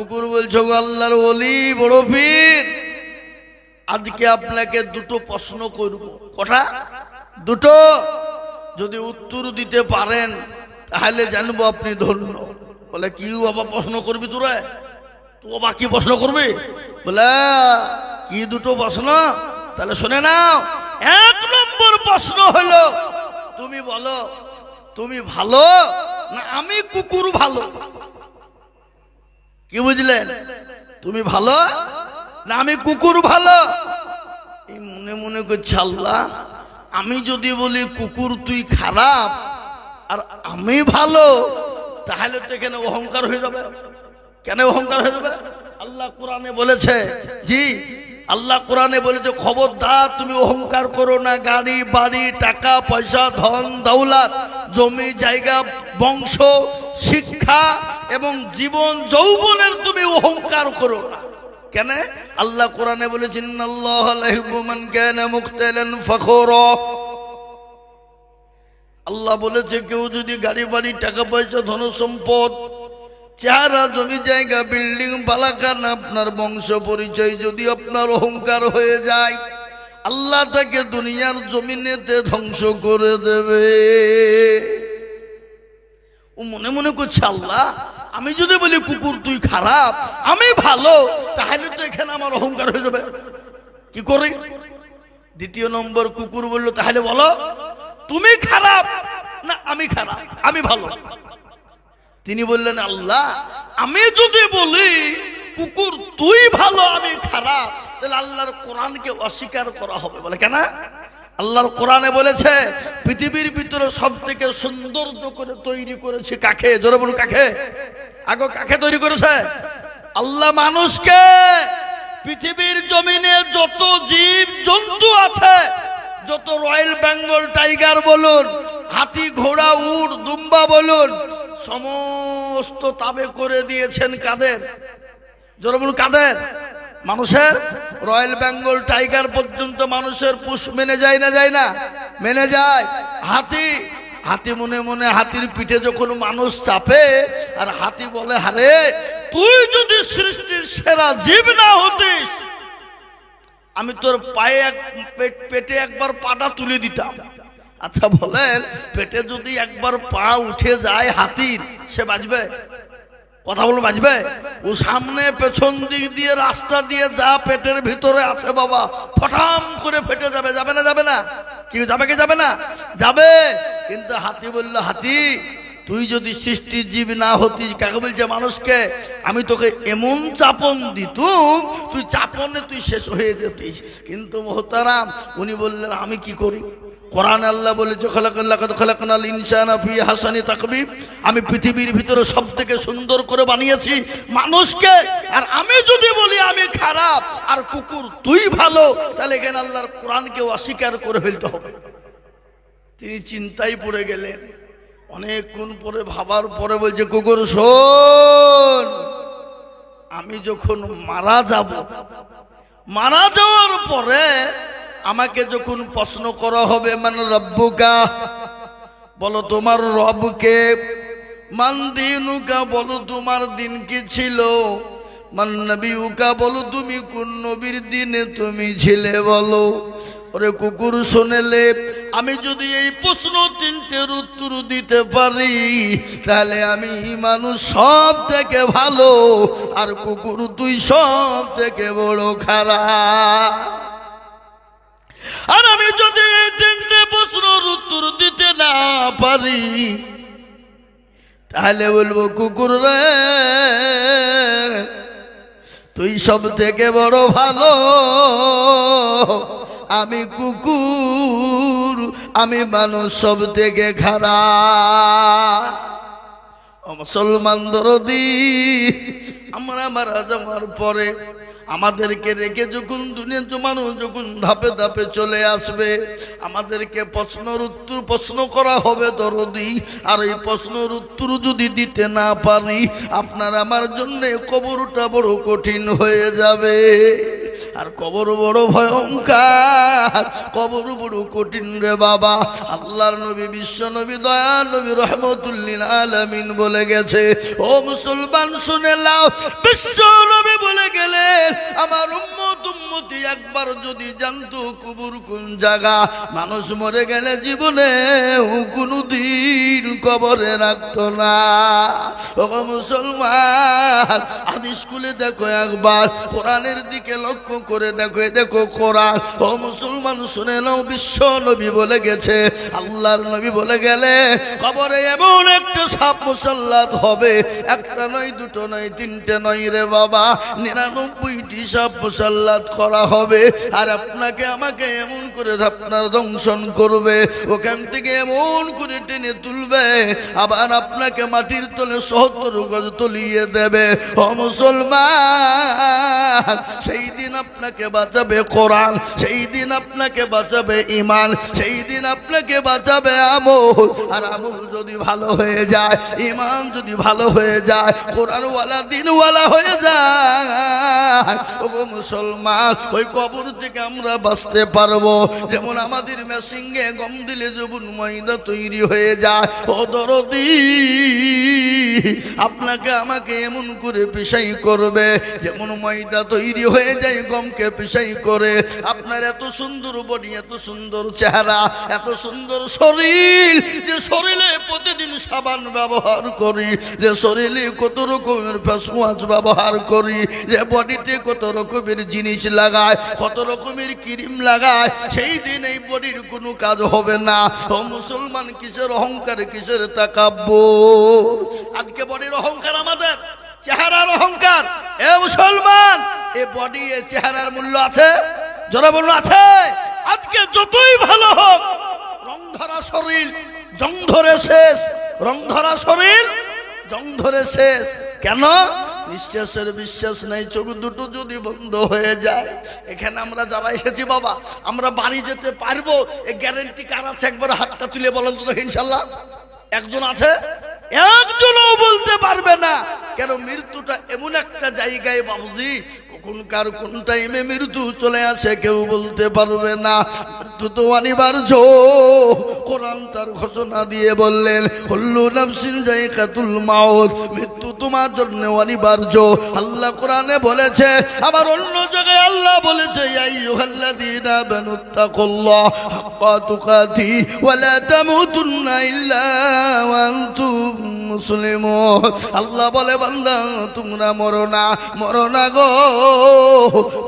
কুকুর বলছো আল্লাহর ওলি, বড় পীর। আজকে আপনাকে দুটো প্রশ্ন করব। কটা? দুটো। যদি উত্তর দিতে পারেন, তাহলে জানব আপনি ধন্য। বলে, কি বাবা প্রশ্ন করবি তোরা? তো বাকি প্রশ্ন করবি? বলে, কি দুটো প্রশ্ন? তাহলে শুনে নাও। এক নম্বর প্রশ্ন হলো, তুমি বলো, তুমি ভালো না আমি কুকুর ভালো? কি বুঝলেন? তুমি ভালো? না, আমি কুকুর ভালো। এই মনে মনে করছে, আল্লাহ, আমি যদি বলি, কুকুর, তুই খারাপ, আর আমি ভালো, তাহলে তো এখানে অহংকার হয়ে যাবে। কেন অহংকার হয়ে যাবে? আল্লাহ কোরআনে বলেছে, জি, আল্লাহ কোরআনে বলেছে, খবরদার, তুমি অহংকার করো না, গাড়ি, বাড়ি, টাকা, পয়সা, ধন, দৌলত, জমি, জায়গা, বংশ, শিক্ষা এবং জীবন যৌবনের তুমি অহংকার করো না। কেন? আল্লাহ কোরআনে বলেছেন আল্লাহ বলেছে, কেউ যদি গাড়ি, বাড়ি, টাকা পয়সা, ধন সম্পদ, চেহারা, জমি, জায়গা, বিল্ডিং, বালাখান, আপনার বংশ পরিচয় যদি আপনার অহংকার হয়ে যায়, আল্লাহ তাকে দুনিয়ার জমিনেতে ধ্বংস করে দেবে। ও মনে মনে করছে, আল্লাহ আমি যদি বলি, কুকুর, তুই খারাপ, আমি ভালো, তাহলে তো এখানে আমার অহংকার হয়ে যাবে। কি করে? দ্বিতীয় নম্বর, কুকুর বলল, তাহলে বলো, তুমি খারাপ না আমি খারাপ? আমি ভালো। তিনি বললেন, আল্লাহ, আমি যদি বলি, কুকুর, তুই ভালো, আমি খারাপ, তাহলে আল্লাহর কোরআনকে অস্বীকার করা হবে। বলে কেন? আল্লাহর কোরআনে বলেছে, পৃথিবীর ভিতরে সব থেকে সৌন্দর্য করে তৈরি করেছে কাকে? জোরে বলুন, কাকে? আগে কাকে তৈরি করেছে? আল্লাহ মানুষকে পৃথিবীর জমিনে যত জীব জন্তু আছে, যত রয়্যাল বেঙ্গল টাইগার বলুন, হাতি, ঘোড়া, উট, দুম্বা বলুন, সমস্ত তাবে করে দিয়েছেন কাদের? জোরে বলুন, কাদের? মানুষের? রয়্যাল বেঙ্গল টাইগার পর্যন্ত মানুষের পুষ মেনে যায় না যায় না? মেনে যায় হাতি হাতি মনে মনে হাতির পিঠে যখন মানুষ চাপে, আর হাতি বলে, হারে, তুই যদি সৃষ্টির সেরা জীব না হতিস, আমি তোর পায়ে এক পেটে একবার পাটা তুলে দিতাম। আচ্ছা বলেন, পেটে যদি একবার পা উঠে যায় হাতির, সে বাজবে কথা বলুন বাজবে? ও সামনে পেছন দিক দিয়ে, রাস্তা দিয়ে যা পেটের ভিতরে আছে বাবা, ফটাম করে ফেটে যাবে। যাবে না যাবে না? কেউ যাবে কি যাবে না? যাবে। কিন্তু হাতি বলল, হাতি, তুই যদি সৃষ্টির জীব না হতিস, কাকে বলছে মানুষকে? আমি তোকে এমন চাপন দিতুম, তুই চাপনে তুই শেষ হয়ে যেতিস। কিন্তু মোহতারাম, উনি বললেন, আমি কি করি? কোরআন আল্লাহ বলেছে খলাকাল ইনসান হাসানি তাকবিব আমি পৃথিবীর ভিতরে সব থেকে সুন্দর করে বানিয়েছি মানুষকে। আর আমি যদি বলি আমি খারাপ, আর কুকুর তুই ভালো, তাহলে এখানে আল্লাহর কোরআনকে অস্বীকার করে ফেলতে হবে। তিনি চিন্তায় পড়ে গেলেন। অনেকক্ষণ পরে, ভাবার পরে বলছে, কুকুর, শোন, আমি যখন মারা যাব, মারা যাওয়ার পরে আমাকে যখন প্রশ্ন করা হবে মানে রব্বুকা? বলো, তোমার রবকে? মান দিনুকা? বলো, তোমার দিন কি ছিল? মান নবীকা বলো, তুমি কোন নবীর দিনে তুমি ছিলে? বলো, ওরে কুকুর শোনেলে আমি যদি এই প্রশ্ন তিনটের উত্তর দিতে পারি, তাহলে আমি মানুষ সব থেকে ভালো, আর কুকুর তুই সব থেকে বড় খারাপ। আর আমি যদি তিনটে প্রশ্নের উত্তর দিতে না পারি, তাহলে বলব, কুকুর রে, তুই সব থেকে বড় ভালো। আমি কুকুর, আমি মানুষ সব থেকে খারাপ। মুসলমান দরদি, আমরা মারা যাওয়ার পরে আমাদেরকে রেখে যখন দুনিয়ার মানুষ যখন ধাপে ধাপে চলে আসবে, আমাদেরকে প্রশ্নর উত্তর প্রশ্ন করা হবে দরদি। আর এই প্রশ্নের উত্তর যদি দিতে না পারি, আপনার আমার জন্য কবরটা বড় কঠিন হয়ে যাবে। আর কবর বড় ভয়ঙ্কার। কবর বড় কঠিন রে বাবা। আল্লাহর নবী, বিশ্ব নবী দয়া নবী রহমতুল্লিল আলামিন বলে গেছে, ও মুসলমান, শুনে লাও বিশ্ব নবী বলে গেলেন, আমার উম্মত, উম্মতি একবার যদি জানতো কুবুর কোন জায়গা, মানুষ মরে গেলে জীবনে কোনো দিন কবরে রাখতো না। ও মুসলমান, আদি স্কুলে দেখো একবার, কোরআনের দিকে লক্ষ্য করে দেখো দেখো কোরআন। ও মুসলমান, শুনে নাও, বিশ্ব নবী বলে গেছে, আল্লাহর নবী বলে গেলে, কবরে এমন একটা সাপ মুসল্লাত হবে, একটা নয়, দুটো নয়, তিনটে নয় রে বাবা, নিরানব্বইটি সাপ মুসল্লাত করা হবে, আর আপনাকে আমাকে এমন করে আপনার দংশন করবে, ওখান থেকে এমন করে টেনে তুলবে, আবার আপনাকে মাটির তলে সহত্তর গজ তলিয়ে দেবে। ও মুসলমান, সেই দিন আপনাকে বাঁচাবে কোরআন, সেই দিন আপনাকে বাঁচাবে ইমান সেই দিন আপনাকে বাঁচাবে আমল। আর আমল যদি ভালো হয়ে যায় ইমান যদি ভালো হয়ে যায়, কোরআনওয়ালা দিনওয়ালা হয়ে যায় ও মুসলমান, ওই কবর থেকে আমরা বাঁচতে পারব। যেমন আমাদের মেশিংয়ে গম দিলে যবুন ময়দা তৈরি হয়ে যায়। ও দরদি, আপনাকে আমাকে এমন করে পেশাই করবে, যেমন ময়দা তৈরি হয়ে যায় গমকে পেশাই করে, আপনার এত সুন্দর বডি এত সুন্দর চেহারা, এত সুন্দর শরীর, যে শরীরে প্রতিদিন সাবান ব্যবহার করি, যে শরীরে কত রকমের ফেসওয়াশ ব্যবহার করি, যে বডিতে কত রকমের জিনিস লাগায় কত রকমের ক্রিম লাগায় সেই দিন এই বডির কোনো কাজ হবে না। ও মুসলমান, কিসের অহংকার, কিসের তাকাব্য আজকে বডির অহংকার আমাদের, চেহারার অহংকার। এ মুসলমান এ বডি এ চেহারার মূল্য আছে? বলল আছে? আজকে যতই ভালো হোক রং ধরা শরীর জং ধরে শেষ। রং ধরা শরীর জং ধরে শেষ। কেন? নিঃশ্বাসের বিশ্বাস নেই চোখ দুটো যদি বন্ধ হয়ে যায়। এখানে আমরা যারা এসেছি বাবা আমরা বাড়ি যেতে পারব। এই গ্যারেন্টি কার আছে? একবার হাতটা তুলে বলেন তো দেখি ইনশাল্লাহ। একজন আছে? একজনও বলতে পারবে না। কেন? মৃত্যুটা এমন একটা জায়গায় বাবুজি কখনকার কোন টাইমে মৃত্যু চলে আসে কেউ বলতে পারবে না। মৃত্যু তো অনিবার্য। কোরআন তার ঘোষণা দিয়ে বললেন হল্লু নামসিন কাতুল মাউত, মৃত্যু তোমার জন্য অনিবার্য। আল্লাহ কোরআনে বলেছে, আবার অন্য জায়গায় আল্লাহ বলেছে আইয়ুহাল্লাযীনা আমানুত্তাকুল্লাহ হাক্কা তুকাতি ওয়া লা তামুতুন্না ইল্লা ওয়া আনতুম মুসলিমুন। আল্লাহ বলে, বান্দা, তোমরা মরো না মরো না গো।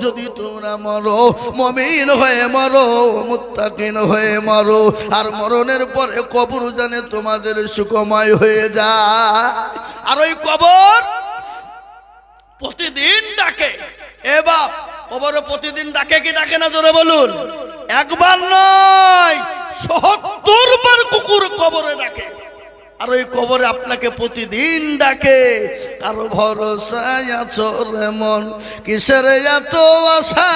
যদি তোমরা মরো, মমিন হয়ে মরো, মুত্তাকিন হয়ে মরো, আর মরণের পরে কবর জানে তোমাদের সুখময় হয়ে যায়। আর ওই কবর প্রতিদিন ডাকে। এ বাপ, কবর প্রতিদিন ডাকে কি ডাকে না, জোরে বলুন। একবার নয় সত্তর বার কুকুর কবরে ডাকে। আর ওই কবরে আপনাকে প্রতিদিন ডাকে, কারও ভরসায় আছো রে মন, কিসের এত আশা?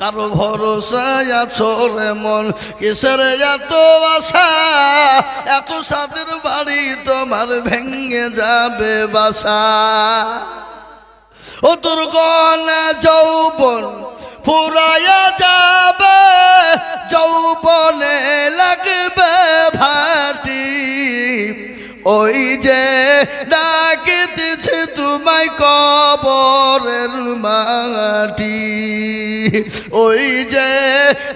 কারও ভরসায় আছো রে মন, কিসের এত আশা? এত সাদের বাড়ি তোমার ভেঙে যাবে বাসা। ও তোর গনা যৌবন ফুরাইয়া যাবে, যৌবনে লাগবে ভাটি। ওই যে ডাকিতেছে তোমায় কবরের মাটি। ওই যে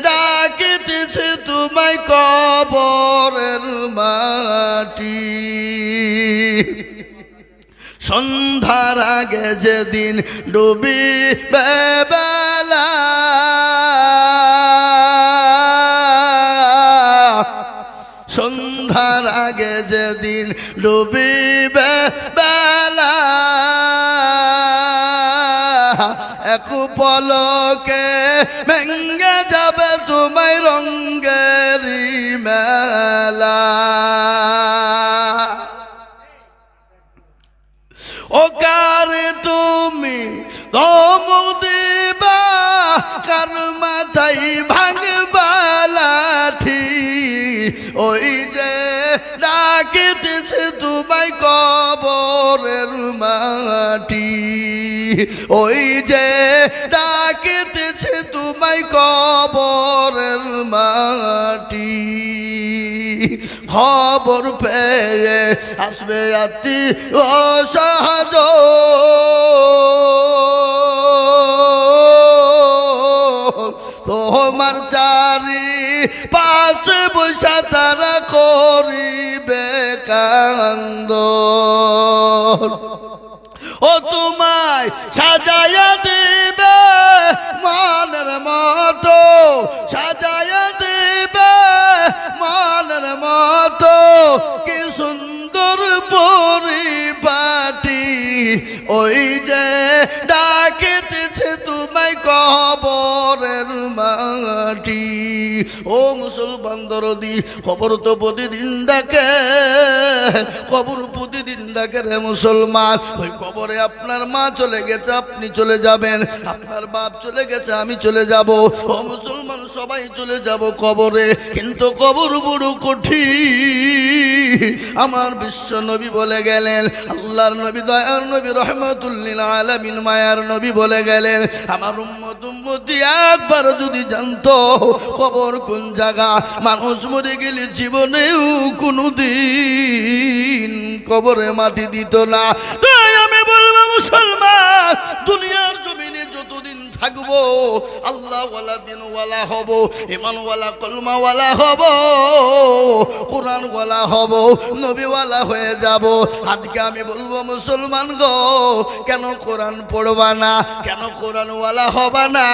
ডাকিতেছে তোমায় কবরের মাটি। সন্ধ্যার আগে যেদিন ডুবি সন্ধ্যার আগে যেদিন ডুবিবে বেলা, এক পলকে ভেঙ্গে যাবে তোমায় রঙ্গেরি মেলা। ও কার তুমি দম দিবা, কার মাথায় ভাঙবা লাঠি? ওই ডাকিতেছে তোমায় কবরের মাটি। ওই যে ডাকিতেছে তোমায় কবরের মাটি। খবর পেয়ে আসবে আতি অসহজ তোমার চারি পাশে বৈশা তারা করিবে কান্দ ও তোমায় সাজায়া দিবে মানের মতো সাজায়া দিবে মানের মতো, কি সুন্দর পরিপাটি। ওই যে তোমায় কবরের মাটি। ও মুসলমান দরদি খবর তো প্রতিদিন ডাকে। খবর প্রতিদিন ডাকে রে মুসলমান। ওই কবরে আপনার মা চলে গেছে, আপনি চলে যাবেন। আপনার বাপ চলে গেছে, আমি চলে যাব। ও মুসলমান সবাই চলে যাব কবরে। কিন্তু কবর বড় কঠিন। আমার বিশ্ব নবী বলে গেলেন, আল্লাহর নবী দয়ার নবী রহমতুল্লিল আলামিন, মায়ার নবী বলে গেলেন, আমার উম্মত উম্মতি একবার যদি জানতো কবর কোন জায়গা, মানুষ মরে গেলে জীবনেও কোনো দিন কবরে মাটি দিত না। তাই আমি বলব, মুসলমান, দুনিয়ার জমিনে যতদিন থাকব। আল্লাহওয়ালা দিনওয়ালা হব ইমানওয়ালা কলমাওয়ালা হব, কোরআনওয়ালা হব, নবীওয়ালা হয়ে যাব। আজকে আমি বলব, মুসলমান গো, কেন কোরআন পড়বা না? কেন কোরআনওয়ালা হবা না?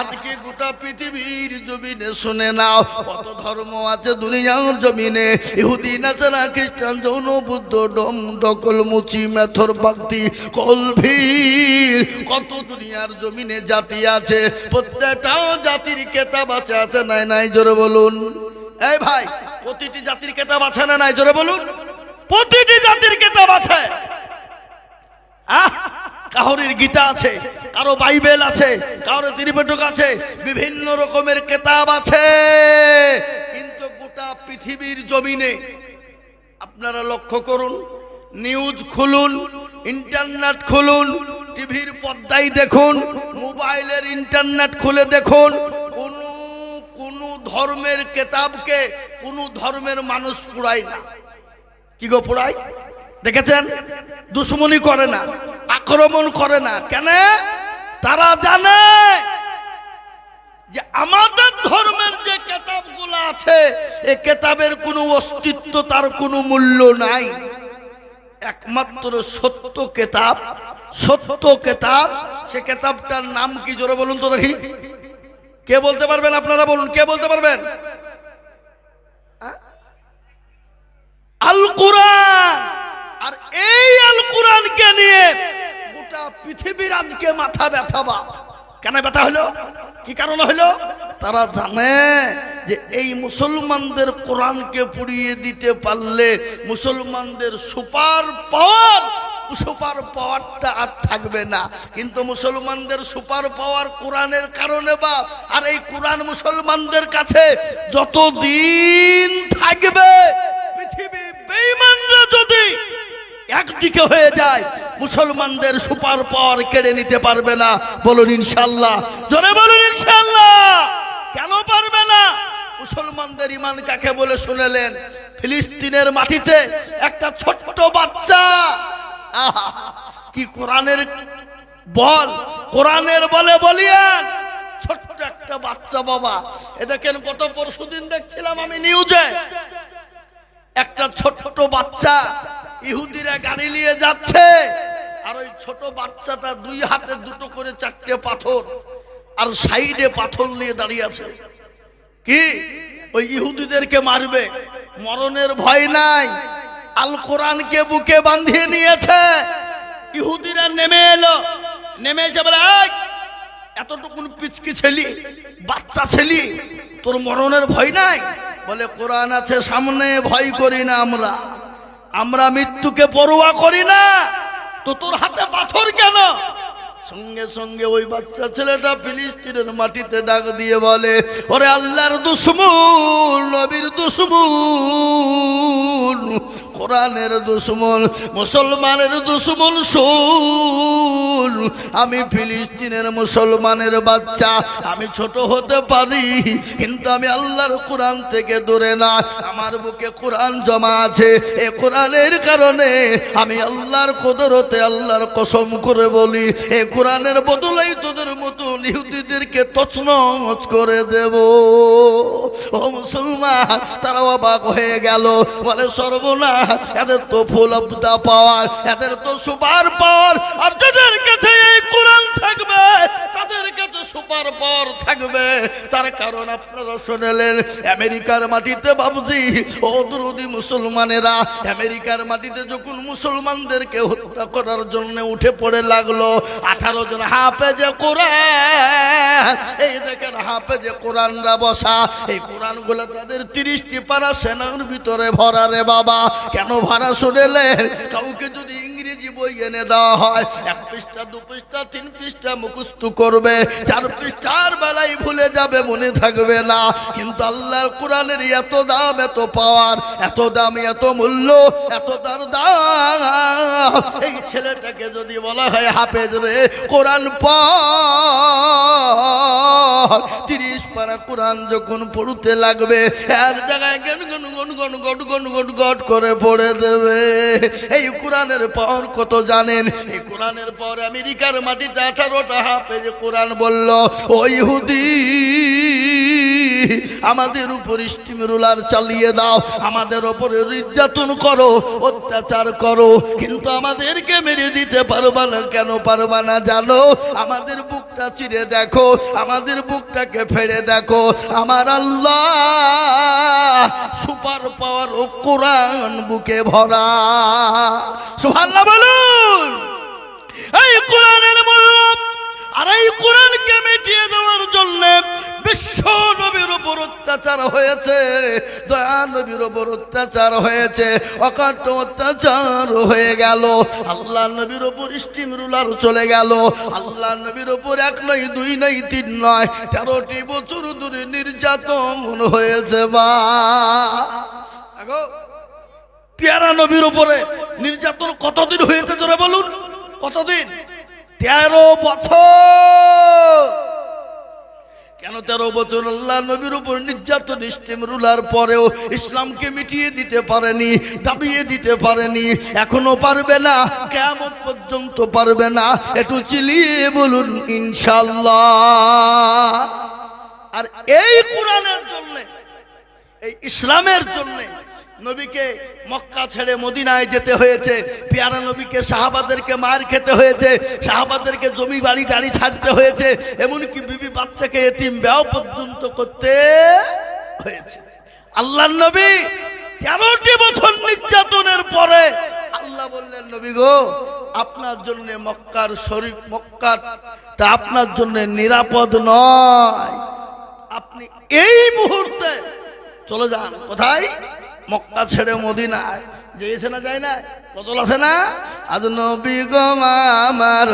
আজকে গোটা পৃথিবীর জমিনে শুনে নাও, কত ধর্ম আছে দুনিয়ার জমিনে। ইহুদি নাচারা খ্রিস্টান, যৌন, বুদ্ধ, ডম ডকল মুচি মেথর ভক্তি কলভির কত দুনিয়ার জমিনে জাতি আছে প্রত্যেকটাও জাতির কেতাব আছে আছে নাই নাই, জোরে বলুন। এই ভাই, প্রতিটি জাতির কেতাব আছে না নাই, জোরে বলুন। প্রতিটি জাতির কেতাব আছে। কাহরির গীতা আছে, কারও বাইবেল আছে, কারও ত্রিপেটক আছে, বিভিন্ন রকমের কেতাব আছে। কিন্তু গোটা পৃথিবীর জমিনে আপনারা লক্ষ্য করুন, নিউজ খুলুন, ইন্টারনেট খুলুন টিভির পর্দায় দেখুন, মোবাইলের ইন্টারনেট খুলে দেখুন, কোনো কোনো ধর্মের কেতাবকে কোনো ধর্মের মানুষ পুরায় না। কি গো পুরাই দেখেছেন? দুশ্মনী করে না, আক্রমণ করে না। কেন? তারা জানে যে আমাদের ধর্মের যে কেতাবগুলো আছে, এ কেতাবের কোনো অস্তিত্ব তার কোনো মূল্য নাই। একমাত্র সত্য কেতাব সত্য কেতাব, সে কেতাবটার নাম কি জোরে বলুন তো দেখি। কে বলতে পারবেন আপনারা বলুন, কে বলতে পারবেন? আল কোরআন আর এই আল কোরআনকে নিয়ে গোটা পৃথিবীর আজকে মাথা ব্যথা বা কেন ব্যথা হলো? কি কারণ হলো? তারা জানে যে এই মুসলমানদের কোরআনকে পুড়িয়ে দিতে পারলে মুসলমানদের সুপার পাওয়ার, সুপার পাওয়ারটা আর থাকবে না। কিন্তু মুসলমানদের সুপার পাওয়ার কোরআনের কারণে বা, আর এই কোরআন মুসলমানদের কাছে যতদিন থাকবে, পৃথিবীর বেঈমানরা যদি একদিকে হয়ে যায়, মুসলমানদের সুপার পর কেড়ে নিতে পারবে না। বলুন ইনশাল্লাহ জোরে বলুন ইনশাল্লাহ কেন পারবে না? মুসলমানদের ইমান কাকে বলে শুনেলেন? ফিলিস্তিনের মাটিতে একটা ছোট্ট বাচ্চা। কি কোরআনের বল? কোরআনের বলে বলিয়ান। ছোট্ট একটা বাচ্চা বাবা। এ দেখেন, গত পরশু দিন দেখছিলাম আমি নিউজে। একটা ছোট্ট বাচ্চা ইহুদিরা গাড়ি নিয়ে যাচ্ছে আর ওই ছোট বাচ্চাটা দুই হাতে দুটো করে চারটে পাথর আর সাইডে পাথর নিয়ে দাঁড়িয়ে আছে। কি? ওই ইহুদিদেরকে মারবে। মরণের ভয় নাই। আল কোরআনকে বুকে বাঁধিয়ে নিয়েছে। ইহুদিরা নেমে এলো। নেমে এসে বলে "এই, এতটুকুন পিচকি ছেলি বাচ্চা ছেলি তোর মরণের ভয় নাই? বলে, কোরআন আছে, সামনে ভয় করি না আমরা। আমরা মৃত্যুকে পড়ুয়া করি না। তো তোর হাতে পাথর কেন? সঙ্গে সঙ্গে ওই বাচ্চা ছেলেটা ফিলিস্তিনের মাটিতে ডাক দিয়ে বলে, ওরে আল্লাহর দুশ্মন, নবীর দুশ্মন কোরআনের দুশ্মন, মুসলমানের দুশ্মন শুন আমি ফিলিস্তিনের মুসলমানের বাচ্চা, আমি ছোট হতে পারি, কিন্তু আমি আল্লাহর কোরআন থেকে দূরে না। আমার বুকে কোরআন জমা আছে। এ কোরআনের কারণে আমি আল্লাহর কদরতে আল্লাহর কসম করে বলি, এ কোরআনের বদলেই তোদের মতো ইহুদিদেরকে তছনছ করে দেব। ও মুসলমান, তারা অবাক হয়ে গেল, বলে সর্বনা এদের তো অবদা পাওয়ার এদের তো সুপার পাওয়ার, আর যাদের কাছে এই কোরআন থাকবে, তাদের কাছে সুপার পাওয়ার থাকবে। তার কারণ আপনারা শুনেলেন, আমেরিকার মাটিতে বাবুজি, ও দুরুদি মুসলমানেরা আমেরিকার মাটিতে যখন মুসলমানদেরকে হত্যা করার জন্য উঠে পড়ে লাগল, আঠারো জন হাফেজে কোরআন, এই দেখেন হাফেজে কোরআনরা বসা, এই কোরআনগুলো তাদের তিরিশটি পারা সেনার ভিতরে ভরা রে বাবা। কেন ভাড়া শুনেলেন কাউকে যদি ইংরেজি বই এনে দেওয়া হয় এক পৃষ্ঠা দু পৃষ্ঠা তিন পৃষ্ঠা মুখস্থ করবে চার পৃষ্ঠার বেলায় ভুলে যাবে মনে থাকবে না কিন্তু আল্লাহর কোরআনের এত দাম এত পাওয়ার এত দাম এত মূল্য এত তার দাম এই ছেলেটাকে যদি বলা হয় হাফেজ রে কোরআন পড় তিরিশ পারা কোরআন যখন পড়তে লাগবে এক জায়গায় gone gone gone got gone got got করে পড়ে দেবে এই কোরআনের পর কত জানেন। এই কোরআনের পর আমেরিকার মাটিতে আঠারোটা হাফে যে কোরআন বলল ও ইহুদি আমাদের উপর স্টিম রুলার চালিয়ে দাও, আমাদের ওপরে নির্যাতন করো, অত্যাচার করো, কিন্তু আমাদেরকে মেরে দিতে পারবা না, কেন পারবা না জানো? আমাদের বুকটা চিরে দেখো, আমাদের বুকটাকে ফেড়ে দেখো। আমার আল্লাহ সুপার পাওয়ার ও কোরআন বুকে ভরা। সুবহানাল্লাহ বলুন। এই কোরআনের মূল্য আর এই কোরআনকে মিটিয়ে দেওয়ার জন্য বিশ্ব অত্যাচার হয়েছে, দয়া নবীর উপর অত্যাচার হয়েছে অকাট অত্যাচার হয়ে গেল। আল্লাহ নবীর ওপর স্টিম রুলার চলে গেল। আল্লাহ নবীর ওপর এক নয়, দুই নয়, তিন নয়, তেরোটি বছর ধরে নির্যাতন হয়েছে বা পেয়ারা নবীর উপরে নির্যাতন কতদিন হয়েছে, জোরে বলুন? কতদিন? তেরো বছর। কেন তেরো বছর আল্লাহ নবীর উপর নির্যাতন স্টিম রুলার পরেও ইসলামকে মিটিয়ে দিতে পারেনি, দাবিয়ে দিতে পারেনি, এখনও পারবে না কেমন পর্যন্ত পারবে না। একটু চিলিয়ে বলুন ইনশাল্লাহ আর এই কোরআনের জন্যে, এই ইসলামের জন্য নবীকে মক্কা ছেড়ে মদিনায় যেতে হয়েছে। পেয়ারা নবীকে সাহাবাদেরকে মার খেতে হয়েছে। সাহাবাদেরকে জমি, বাড়ি, গাড়ি ছাড়তে হয়েছে। এমনকি বিবি বাচ্চাকে এতিম ব্যাও পর্যন্ত করতে হয়েছে। আল্লাহ নবী তেরোটি বছর নির্যাতনের পরে আল্লাহ বললেন, নবী গো, আপনার জন্য মক্কার শরীফ, মক্কাটা আপনার জন্য নিরাপদ নয়। আপনি এই মুহূর্তে চলে যান। কোথায়? মক্কা ছেড়ে মদিনায়। যেয়েছে না যায় না? কতল আছে না? আজ নবী গো আমার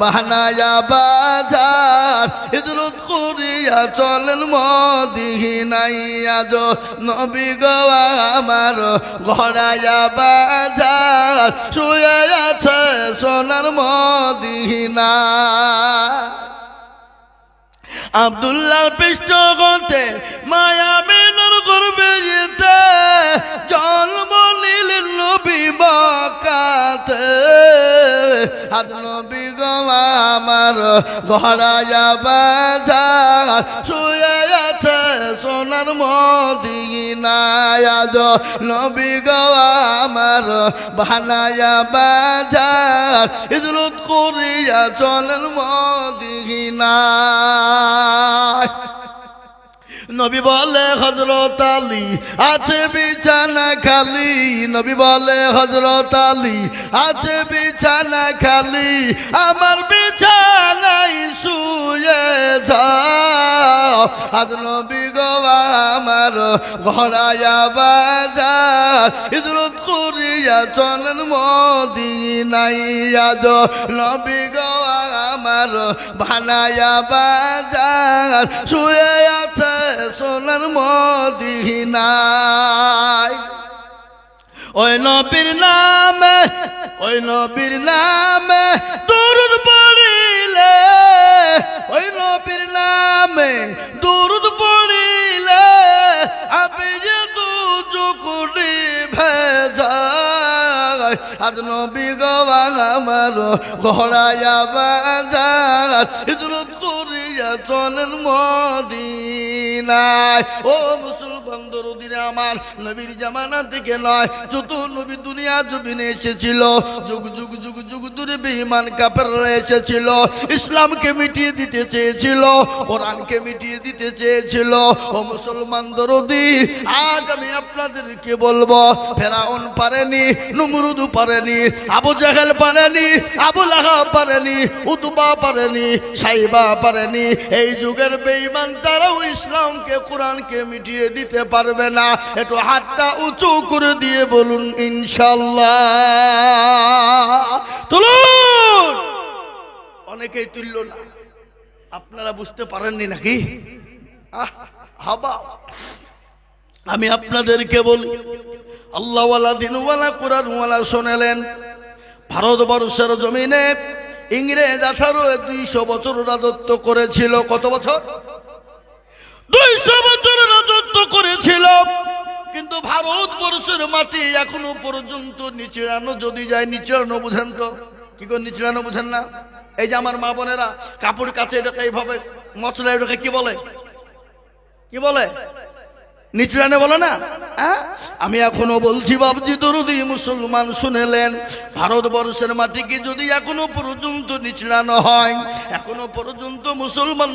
বাহানায়া বাজার। হিজরত করিয়া চলেন মদিনাই আজ নবী গো আমার ঘরায়া বাজার। শুয়ে আছে সোনার মদিনা। আব্দুল্লাহ পৃষ্ঠ গন্তে মায়া মেনর করবে যেতে? জন্ম নিলেন নবী আজ নবী আমার ঘরা বাজার শুয়ে আছে সোনার মদিনায়। আজ নবী গো আমার বানায়া বাজার ইজরত করিয়া চলেন মদিনায়। নবী বলে হজরত আলী, আছে বিছানা খালি। নবী বলে হজরত আলী, আছে বিছানা খালি। আমার বিছানাই শুয়ে আজ নবী গো আমার ঘরায়া বাজার। ইদরত করিয়া চলেন মদিনাই আজ নবী গো আমার ভানায়া বাজার। শুয়ে আছে সোনার মদিনায় ওই নবীর নামে, ওই নবীর নামে দরুদ পড়িলে। ওই নবীর নামে দরুদ পড়িলে। আপনি যে দু চুকুরি ভেজায় আজ নবী গবা আমার ঘরাইয়া বাজার দূরত করিয়া চলেন মদিনায়। ও মুসলমান দরদিনে আমার নবীর জামানা থেকে নয়, যত নবী দুনিয়া জমিনে এসেছিল, যুগ যুগ যুগ যুগ ধরে বেঈমান কাপের এসেছিল, ইসলামকে মিটিয়ে দিতে চেয়েছিল, কোরআনকে মিটিয়ে দিতে চেয়েছিল। ও মুসলমান দরদি, আজ আমি আপনাদেরকে বলব, ফেরাউন পারেনি, নুমরুদ পারেনি, আবু জাহেল পারেনি, আবু লাহা পারেনি, উতবা পারেনি, সাইবা পারেনি। এই যুগের বেঈমান তারাও ইসলামকে, কোরআনকে মিটিয়ে দিতে পারবে না। একটু হাতটা উঁচু করে দিয়ে বলুন ইনশাল্লাহ তুলুন। অনেকেই তুলল না। আপনারা বুঝতে পারেননি নাকি? হাবা। আমি আপনাদেরকে বলি আল্লাহওয়ালা দিনওয়ালা কোরআনওয়ালা শোনালেন, ভারতবর্ষের জমিনে ইংরেজ আঠারো দুইশো বছর রাজত্ব করেছিল। কত বছর? দুইশো বছর রাজত্ব করেছিল। কিন্তু ভারতবর্ষের মাটি এখনও পর্যন্ত নিচড়ানো যদি যায় নিচড়ানো বুঝেন তো। কি করে নিচড়ানো বুঝেন না? এই যে আমার মা বোনেরা, কাপড় কাছে এটাকে এইভাবে মশলা এটাকে কি বলে? কি বলে? নিচড়ানে বলে না? হ্যাঁ? আমি এখনও বলছি বাবজি দরুদি মুসলমান, শুনেলেন, ভারতবর্ষের মাটিকে যদি এখনও পর্যন্ত নিচড়ানো হয়? এখনও পর্যন্ত মুসলমান